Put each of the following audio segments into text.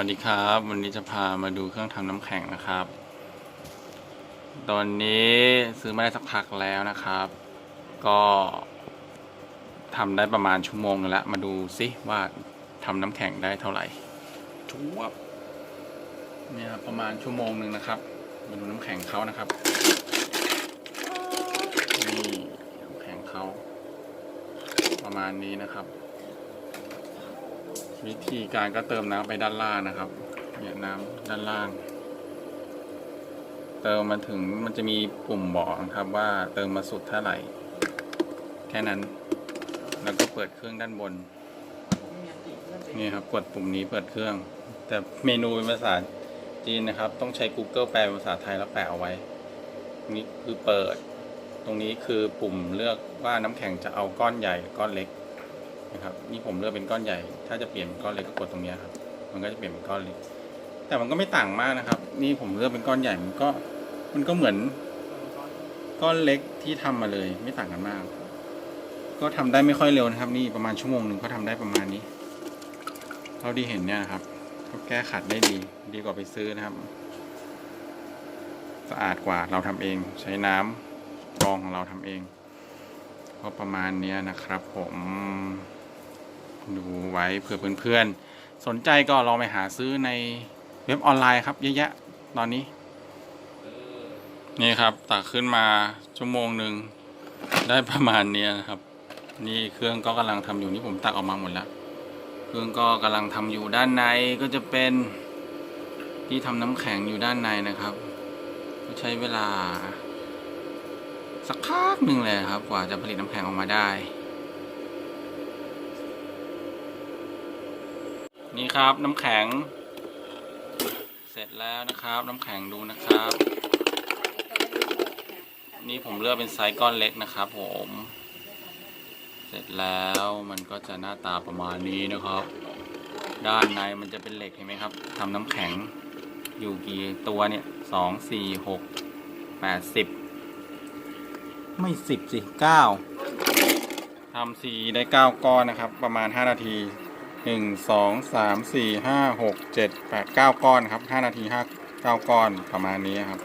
วัสดีครับ วันนี้จะพามาดูเครื่องทำน้ำแข็งนะครับ ตอนนี้ซื้อมาได้สักพักแล้วนะครับ ก็ทำได้ประมาณชั่วโมงนึงแล้ว มาดูซิว่าทำน้ำแข็งได้เท่าไหร่ชัวบเนี่ยครับประมาณชั่วโมงหนึ่งนะครับ มาดูน้ำแข็งเขานะครับนี่น้ำแข็งเขาประมาณนี้นะครับ วิธีการก็เติมน้ำไปด้านล่างนะครับ เนี่ยน้ำด้านล่าง เติมมาถึงมันจะมีปุ่มบอกนะครับว่าเติมมาสุดเท่าไหร่ แค่นั้น แล้วก็เปิดเครื่องด้านบน นี่ครับกดปุ่มนี้เปิดเครื่อง แต่เมนูเป็นภาษาจีนนะครับ ต้องใช้ Google แปลภาษาไทยแล้วแปะเอาไว้ นี่คือเปิด ตรงนี้คือปุ่มเลือกว่าน้ำแข็งจะเอาก้อนใหญ่ก้อนเล็ก นะครับนี่ผมเลือกเป็นก้อนใหญ่ ถ้าจะเปลี่ยนเป็นก้อนเล็กก็กดตรงนี้ครับ มันก็จะเปลี่ยนเป็นก้อนเล็ก แต่มันก็ไม่ต่างมากนะครับ นี่ผมเลือกเป็นก้อนใหญ่มันก็มันก็เหมือน ก้อนเล็กที่ทำมาเลย ไม่ต่างกันมาก ก็ทำได้ไม่ค่อยเร็วนะครับ นี่ประมาณชั่วโมงหนึ่งก็ทำได้ประมาณนี้เท่าที่เห็นเนี่ยครับก็แก้ขัดได้ดี ดีกว่าไปซื้อนะครับ สะอาดกว่าเราทำเอง ใช้น้ำกรองของเราทำเองก็ประมาณนี้นะครับผม ดูไว้เผื่อเพื่อนๆ สนใจก็ลองไปหาซื้อในเว็บออนไลน์ครับเยอะแยะตอนนี้ นี่ครับตักขึ้นมาชั่วโมงหนึ่งได้ประมาณเนี้ยนะครับ นี่เครื่องก็กำลังทำอยู่นี่ผมตักออกมาหมดแล้วเครื่องก็กำลังทำอยู่ด้านในก็จะเป็นที่ทำน้ำแข็งอยู่ด้านในนะครับก็ใช้เวลา สักพักหนึ่งเลยครับ กว่าจะผลิตน้ำแข็งออกมาได้ นี่ครับน้ำแข็ง เสร็จแล้วนะครับ น้ำแข็งดูนะครับ นี่ผมเลือกเป็นไซส์ก้อนเล็กนะครับผม เสร็จแล้วมันก็จะหน้าตาประมาณนี้นะครับ ด้านในมันจะเป็นเหล็กเห็นไหมครับทำน้ำแข็งอยู่กี่ตัวเนี่ยสองสี่หกแปดสิบไม่สิบสิเก้าทำสีได้เก้าก้อนนะครับ ประมาณห้านาที หนึ่งสองสามสี่ห้าหกเจ็ดแปดเก้าก้อนครับห้านาทีห้าเก้าก้อนประมาณนี้ครับ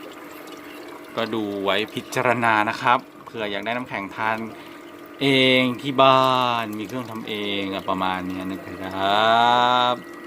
ก็ดูไว้พิจารณานะครับเผื่ออยากได้น้ำแข็งทานเองที่บ้านมีเครื่องทำเองประมาณนี้นะครับ